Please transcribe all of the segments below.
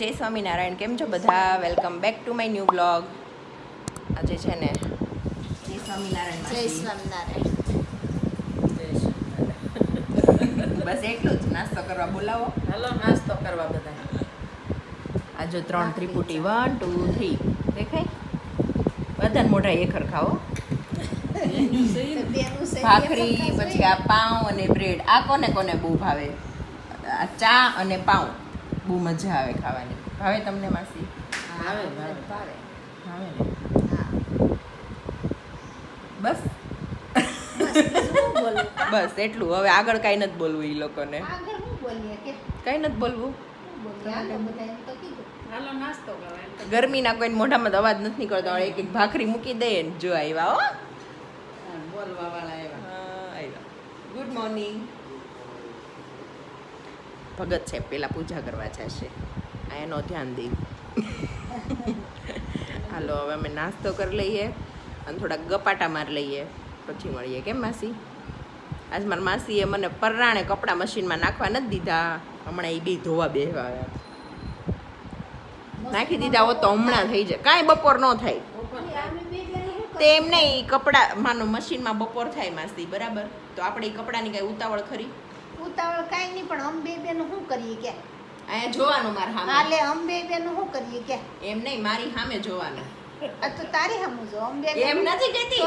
જય સ્વામિનારાયણ. કેમ છો બધા? Welcome back to my new blog આજે છે ને જય સ્વામિનારાયણ જય. સ્વામિનારાયણ. બસ એટલું જ. નાસ્તો કરવા બોલાવો. હાલો નાસ્તો કરવા બધા આ જો ત્રણ ત્રિપુટી. વન ટુ થ્રી દેખાય? બધાને મોઢા એ ખરખાવો ભાખરી પછી આ પાઉં અને બ્રેડ. આ કોને કોને બહુ ભાવે? આ ચા અને પાઉં. બહુ મજા આવે ખાવાની. ભાવે તમને માસી? આવે ખાશે. ભાવે. ભાવે. ને? હા. બસ. બસ, બસ હું બોલું? બસ એટલું. હવે આગળ કાંઈ નથી બોલવું એ લોકોને. કાંઈ નથી બોલવું. ગરમીના કોઈને મોઢામાં તો અવાજ નથી નીકળતો એક એક ભાખરી મૂકી દઈએ ને જો આવ્યા હો. હા, બોલવા વાળા આવ્યા. ગુડ મોર્નિંગ ભગત છે પેલા પૂજા કરવા જશે આ એનો ધ્યાન દઈ હાલો હવે અમે નાસ્તો કરી લઈએ અને થોડાક ગપાટા મારી લઈએ. પછી મળીએ કેમ માસી? આજ મારા માસીએ મને પરરાણે કપડાં મશીનમાં નાખવા નથી દીધા. હમણાં એ બી ધોવા બેસવા નાખી દીધા હોત તો હમણાં થઈ જાય. કાંઈ બપોર ન થાય. અમે બે જણે શું તે એમ નહીં કપડાં માનો મશીનમાં બપોર થાય માસી બરાબર? તો આપણે એ કપડાની કાંઈ ઉતાવળ ખરી? ઉતાવળ કાંઈ નહીં પણ અમે બે બેનું શું કરીએ કે? અહીંયા જોવાનું મારા સામે. હાલે અમે બે બેનું શું કરીએ કે? એમ નહીં મારી સામે જોવાનું. આ તો તારી સામું જો અમે બે એમ નથી કહેતી?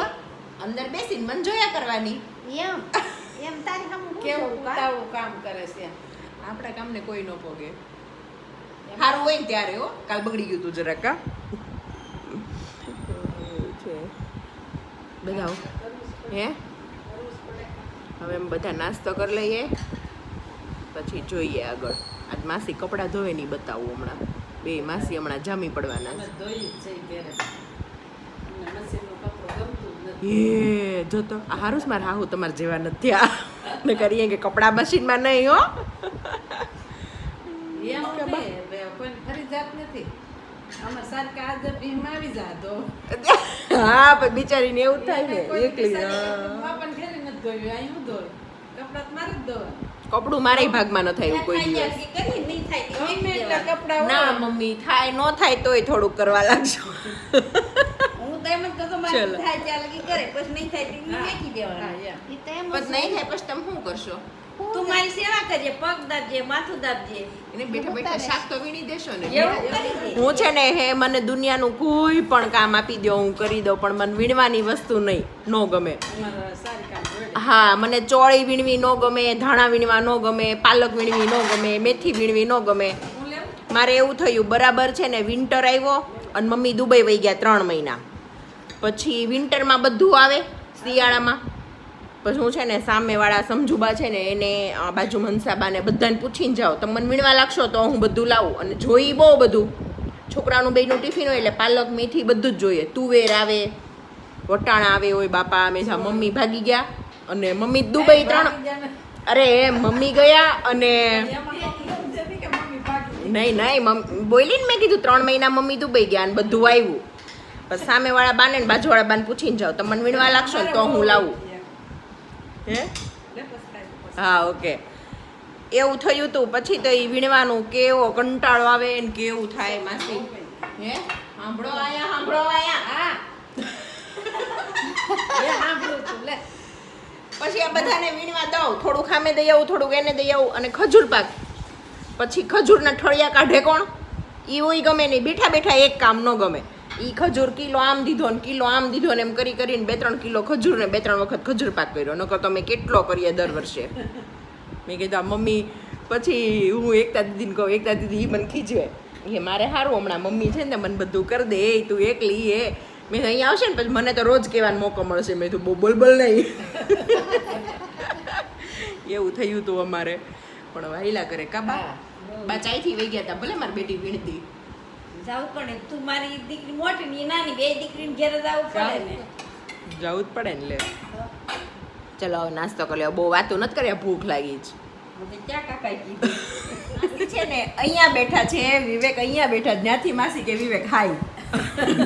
અંદર બેસીને મન જોયા કરવાની. એમ એમ તારી સામું કેવું ઉતાવળું કામ કરે છે? આપણા કામને કોઈ ન પોગે સારું હોય ને ત્યારે હો. કાલ બગડી ગયું તું જરાક કા બધા હે? હવે એમ બધા નાસ્તો કરી લઈએ. પછી જોઈએ આગળ. આજ માસી કપડાં ધોવે નહીં બતાવું હમણાં. બે માસી હમણાં જામી પડવાના. ધોઈ જ તો. આ હારું જ મારા હાહુ તમારે જેવા નથી. આ ને કરીએ કે કપડાં મશીનમાં નહીં હો. હા. પણ બિચારીને એવું થાય ને. એકલી એકલી અહીં હું કપડાં મારે જ ધોવા કપડું મારે ભાગમાં ન થાય એવું કોઈ દિવસ. ગમે એટલા કપડાં ના મમ્મી થાય ન થાય તોય થોડુંક કરવા લાગશો હું તો એમ જ કહું મારે થાય ત્યાં લગી કરે પછી નહીં થાય તો હા. ફેંકી દેવાનું. હા, યા. ઈ તો એમ જ પછી નહીં થાય પછી તમે શું કરશો? તું મારી સેવા કરજે પગ દાબજે માથું દાબજે. એને બેઠા બેઠા શાક તો વીણી દેશો ને. હું છે ને હે મને દુનિયાનું કોઈ પણ કામ આપી દો હું કરી દઉં પણ મને વીણવાની વસ્તુ નહીં નો ગમે. જોડે હા, મને ચોળી વીણવી ન ગમે, ધાણા વીણવા ન ગમે, પાલક વીણવી ન ગમે, મેથી વીણવી ન ગમે. મારે એવું થયું, બરાબર છે ને વિન્ટર આવ્યો અને મમ્મી દુબઈ વહી ગયા ત્રણ મહિના. પછી વિન્ટરમાં બધું આવે શિયાળામાં. પછી હું છે ને, સામેવાળા સમજુબા છે ને, એને બાજુ મનસાબાને બધાને પૂછીને જાઓ તમે મને વીણવા લાગશો તો હું બધું લાવું. અને જોઈ બહુ બધું. છોકરાનું બેનું ટિફિન હોય એટલે પાલક, મેથી બધું જ જોઈએ. તુવેર આવે, વટાણા આવે હોય બાપા, અમે મમ્મી ભાગી ગયા. અને મમ્મી દુબઈ ત્રણ અરે, મમ્મી ગયા અને નહીં નહીં મમ્મી બોલી ને મેં કીધું ત્રણ મહિના મમ્મી દુબઈ ગયા અને બધું આવ્યું. પછી સામેવાળા બાને ને બાજુવાળા બાને પૂછીને જાઓ તો મને વીણવા લાગશો ને તો હું લાવું. હે. હા, ઓકે. એવું થયું હતું પછી તો એ વીણવાનું કેવો કંટાળો આવે ને કેવું થાય માસી. હે? સાંભળો આયા સાંભળો આયા. હા. સાંભળું છું, લે. પછી આ બધાને વીણવા દઉં. થોડું ખામે દઈ આવું, થોડુંક એને દઈ આવું અને ખજૂર પાક. પછી ખજૂરના ઠળિયા કાઢે કોણ? એ હોય ગમે નહીં. બેઠા બેઠા એક કામ ન ગમે. એ ખજૂર કિલો આમ દીધો ને કિલો આમ દીધો ને એમ કરી કરીને બે ત્રણ કિલો ખજૂર ને બે ત્રણ વખત ખજૂર પાક કર્યો. નકર તો અમે કેટલો કરીએ દર વર્ષે. મેં કીધું મમ્મી, પછી હું એકતા દીદીને કહું, એકતા દીદી એ મને ખીજવે. એ મારે સારું હમણાં મમ્મી છે ને મને બધું કરી દે. તું એકલી એ મેં અહીંયા આવશે ને પછી મને તો રોજ કહેવાનો મોકો મળશે મેં કીધું બહુ બોલ બોલ નહીં. એવું થયું હતું અમારે. પણ વાયલા કરે કાબા હા. બા ચાયથી વહી ગયા હતા ભલે મારી બેટી વીણતી. જાવું પડે. તું મારી દીકરી મોટી ની નાની બે દીકરીને ઘેર જાવું પડે ને. જાવું જ પડે ને લે. ચલો હવે નાસ્તો કરી લ્યો બહુ વાતો નથી કર્યા ભૂખ લાગી જ. ક્યાં કાકા કીધું? છે ને અહીંયા બેઠા છે વિવેક અહીંયા બેઠા છે. ત્યાંથી માસી કે વિવેક હાય.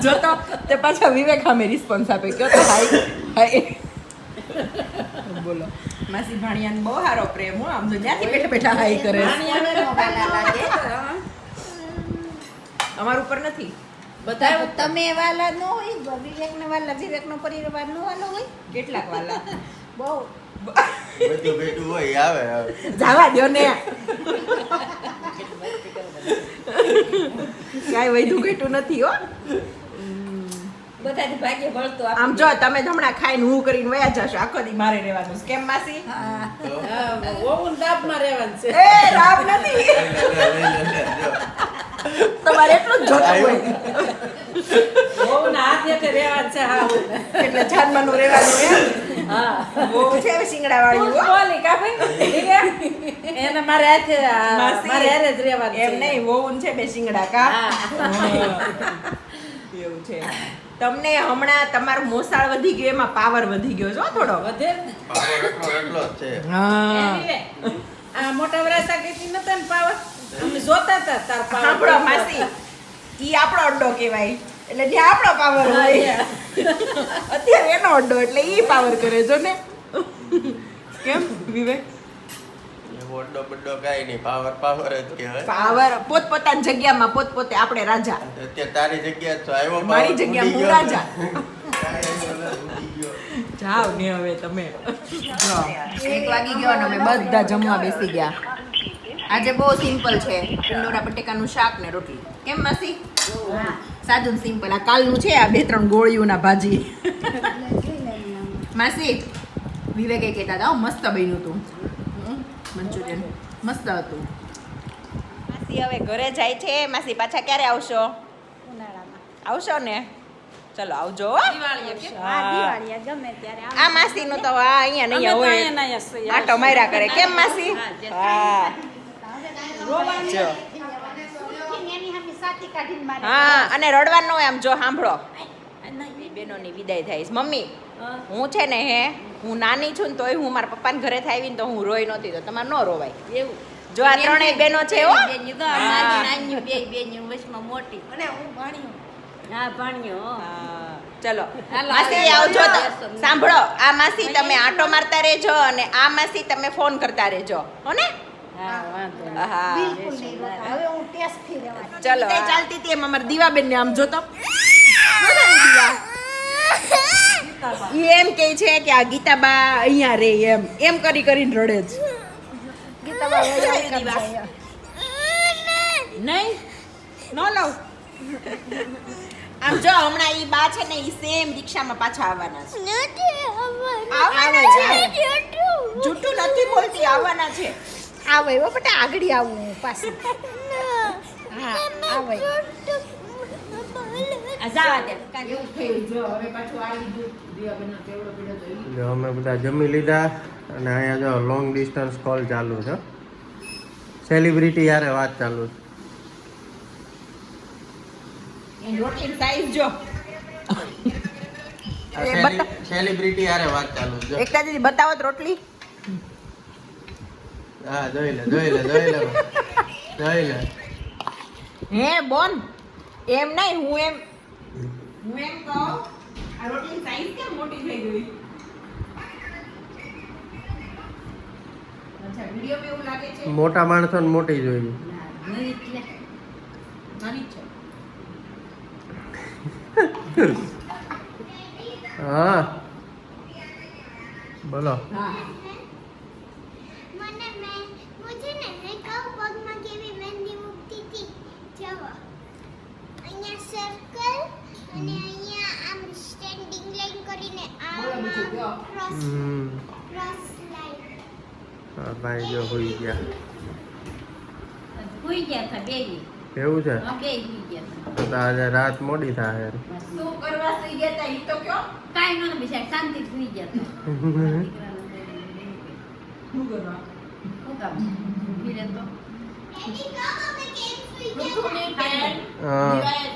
જો તો તે પાછા વિવેક અમે રિસ્પોન્સ આપે કયો તો હાય હાય બોલો માસી ભાણિયાને બહુ સારો પ્રેમ હો આમ તો જ્યાંથી બેઠા બેઠા હાય કરે. અમાર ઉપર નથી બધા તમે વાલા ન હોય વિવેક ને વાલા વિવેક નો પરિવાર નો વાલો હોય કેટલાક વાલા બહુ બધું બેઠું હોય આવે આવે જાવા દ્યો ને કાંઈ વૈધું ઘેટું નથી હો. બધાથી ભાગ્ય બળતો આમ જો તમે હમણાં ખાઈને હું કરીને વયા જશો આખો દી મારે રહેવાનું છે. કેમ માસી? તો ઓવન દાબમાં રહેવાનું છે. એ રાબ નથી. તમારે એટલું જ જોતું હોય. ઓવન હાથ છે હા એટલે જાનમાનું રહેવાનું હા. બહુ છે શિંગડા વાળી બોલી કા ભાઈ. એને મારે હાથે મારે હારે જ રહેવાનું એમ નહીં વહુન છે બે શિંગડા કા? એવું છે. તમને હમણાં તમારું મોસાળ વધી ગયું એમાં પાવર વધી ગયો છો થોડો વધે? ને. એટલો એટલો જ છે. હા. આ મોટા વરાસા કીધી નતા ને પાવર? અમે જોતા હતા તાર પાવર માસી. ઈ આપણો અડ્ડો કહેવાય. એટલે જે આપણો પાવર હોય. અત્યારે એનો અડ્ડો એટલે એ પાવર કરે જો ને. કેમ વિવેક? અડ્ડો બડ્ડો કાંઈ નહીં પાવર પાવર જ કહેવાય. પાવર પોતપોતાની જગ્યામાં પોતપોતે આપણે રાજા. અત્યારે તારી જગ્યા આવ્યો મારી જગ્યા હું રાજા. જાવ ને હવે તમે. એક વાગી ગયો અને અમે બધા જમવા બેસી ગયા. આજે બહુ સિમ્પલ છે. ટિંડોરા બટેકાનું શાક ને રોટલી. કેમ માસી? સાદું સિમ્પલ. આ કાલનું છે આ બે ત્રણ ગોળીઓના ભાજી. માસી વિવેકે કહેતા હતા મસ્ત બન્યું હતું મંચુરિયન. મસ્ત હતું. માસી હવે ઘરે જાય છે. માસી પાછા ક્યારે આવશો? ઉનાળામાં. આવશો ને? ચલો આવજો આ. આ માસી નું તો આ અહીંયા નહીં હોય. આટો માર્યા કરે. કેમ માસી? હા જો ઉઠીને એની સામે સાથી કાઢીને મારે હા અને રડવાનું હોય આમ જો સાંભળો. બેનોની વિદાય થાય મમ્મી હું. છે ને હે હું નાની છું ને તોય હું મારા પપ્પાને થાય ને તો હું રોઈ નહોતી તો તમારે ન રોવાય. એવું. જો આ ત્રણેય બહેનો છે હો. નાની બે વચમાં મોટી. અને હું ભણ્યો. ચલો. માસી આવજો તો. સાંભળો આ માસી તમે આટો મારતા રહેજો અને આ માસી તમે ફોન કરતા રહેજો. હો ને? ચલો ચાલતી હતી એમ અમારી દીવાબેન ને આમ જોતો. ઈ એમ કે છે કે આ ગીતાબા અહીંયા રે એમ. એમ કરી કરીને રડે જ. નહીં નો લઉં. આમ જો હમણાં ઈ બા છે ને ઈ સેમ રિક્ષામાં પાછા આવવાના છે. આવવાના. છે? જૂઠું નથી બોલતી આવવાના છે. આવે એવો બેટા આગળ આવું હું પાછી. હા આવે જો જો અમે બધા જમી લીધા અને અહીંયા જો લોંગ ડિસ્ટન્સ કોલ ચાલુ છે. સેલિબ્રિટી યારે વાત ચાલુ છે. જો. સેલિબ્રિટી યારે વાત ચાલુ છે. એક એકતા બતાવો તો રોટલી. હા જોઈ લે જોઈ લે જોઈ લે જોઈ લે હે બોન એમ નહીં હું એમ હું એમ કહું આ રોટલીની સાઈઝ કેમ મોટી થઈ ગઈ અચ્છા વિડીયોમાં એવું લાગે છે મોટા માણસોને મોટી જોઈએ નાની જ છે હા બોલો હા મને મેં મુझे ને મેં કહું પગમાં કેવી મહેંદી મૂકતી હતી જવો અહીંયા સર્કલ અને અહીંયા આમ સ્ટેન્ડિંગ લાઈન કરીને બોલો બીજું કયો. આમ ક્રોસ હમ ક્રોસ લાઈન હા ભાઈ જો હોઈ ગયા. સુઈ ગયા હતા બેય. એવું છે? ગયા. તો. તો આજે રાત મોડી થાય શું કરવા સુઈ ગયા તા? ઈ તો કયો? કાંઈ બિચારા શાંતિથી સુઈ ગયા. શું કરવા? શું કામ?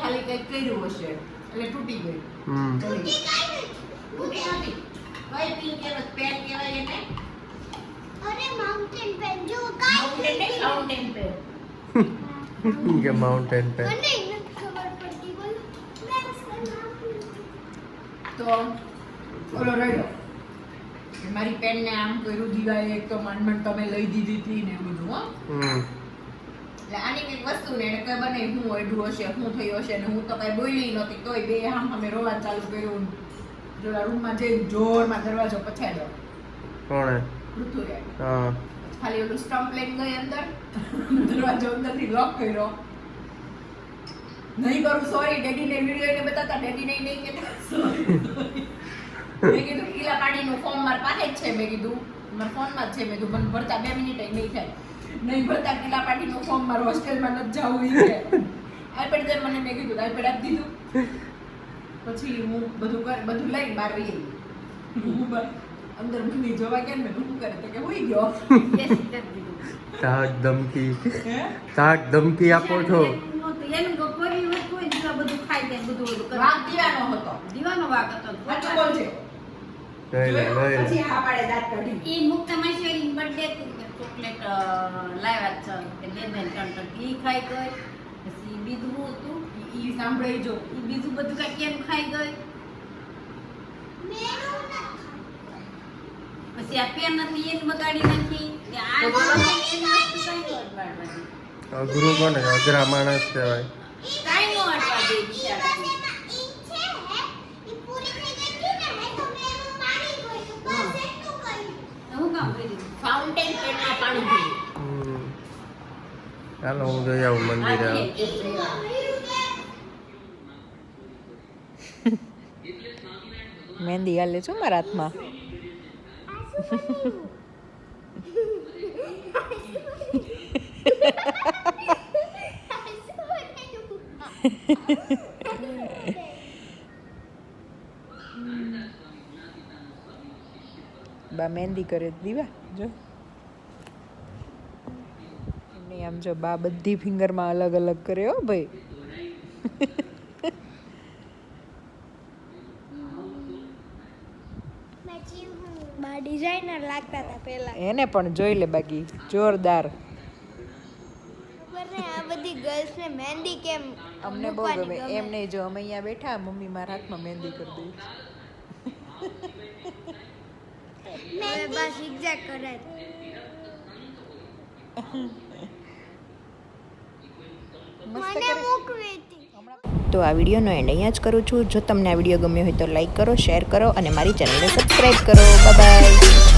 ખાલી કર્યું હશે. એટલે તૂટી ગઈ હમ તૂટી ગઈ નથી કઈ પિન કહેવાય પેન કહેવાય એને અરે માઉન્ટેન પેન કાઈ પેન કે માઉન્ટેન પે મને નથી ખબર પડતી બોલો. લેન્સ તો ઓલો રહ્યો મારી પેન ને આમ કર્યું દીવાએ એક તો માંડ માંડ તમે લઈ દીધી હતી ને એવું બધું હો. એટલે આની કંઈક વસ્તુ ને એને કઈ બને હું અડ્યું હશે હું થયું હશે ને હું તો કઈ બોલી નહોતી તોય બે આમ અમે રોવા ચાલુ કર્યું જોડા રૂમમાં જઈને જોરમાં દરવાજો પછાડ્યો. કોણે? હા. ખાલી ઓલું સ્ટમ્પ લઈને ગઈ અંદર, દરવાજો અંદરથી લોક કર્યો. નહીં કરું સોરી ડેડીને વીડિયો એને બતાતા ડેડીને નહીં કહેતા. સોરી મેં કીધું કિલા પાડીનું ફોર્મ મારા પાસે જ છે. મેં કીધું, મારા ફોનમાં જ છે. મેં કીધું મને ભરતા બે મિનિટ નહીં થાય. નહીં ભરતા કિલા પાડીનું ફોર્મ મારું હોસ્ટેલમાં નથી જવું એ છે. આઈપેડ દે મને, મેં કીધું આઈપેડ આપી દીધું. પછી હું બધું કર, બધું લઈને બહાર વહી ગઈ. અંદર મમ્મી જોવા ગયા ને મેં શું કરે તો કે હોઈ ગયો. તાક ધમકી. તાક ધમકી આપો છો. એનું નહોતું. કોઈ ને બધું ખાઈ જાય બધું બધું કરે. વાંક દીવાનો હતો. દીવાનો વાગ હતો. સાચું બોલ છે પછી હા પાડે દાંત કાઢી એ મુક્તા માસેરી બર્થડે ચોકલેટ લાવ્યા છે. કે બે બેન ત્રણ ત્રણ ઈ ખાઈ ગઈ. પછી બીજું હતું ઈ સાંભળી જો. ઈ બીજું બધું કાંઈ કેમ ખાઈ ગઈ? મેનું નથી. પછી આ પેન હતી એને બગાડી નાખી. આ એની વસ્તુ કાંઈ નો અડવાડવાની. અઘરું કોને? અઘરા માણસ કહેવાય. કાંઈ નો અડવા દે બિચારા. છે હે ઈ પૂરી થઈ ગઈ હતી ને હે તો મેં એમાં પાણી ગયું બસ એટલું કર્યું હું કામ ફાઉન્ટેન પેનમાં પાણી પીવું ચાલો હું જઈ આવું મંદિરે મહેંદી હાલે છું મારા હાથમાં. બા મહેંદી કરે દીવા, જો. નહીં આમ જો બા બધી ફિંગરમાં અલગ અલગ કરે હો ભાઈ પછી હું બા ડિઝાઇનર લાગતા હતા પહેલા. એને પણ જોઈ લે બાકી જોરદાર. આ બધી ગર્લ્સ ને મહેંદી કેમ અમને બહુ ગમે. એમ નહીં જો અમે અહીંયા બેઠા મમ્મી મારા હાથમાં મહેંદી કરી દઈ. બસ એક્ઝેક્ટ કરે મને મૂકવી હતી. તો આ વિડીયોનો એન્ડ અહીંયા જ કરું છું. જો તમને આ વીડિયો ગમ્યો હોય તો લાઈક કરો શેર કરો અને મારી ચેનલને સબસ્ક્રાઈબ કરો. બાય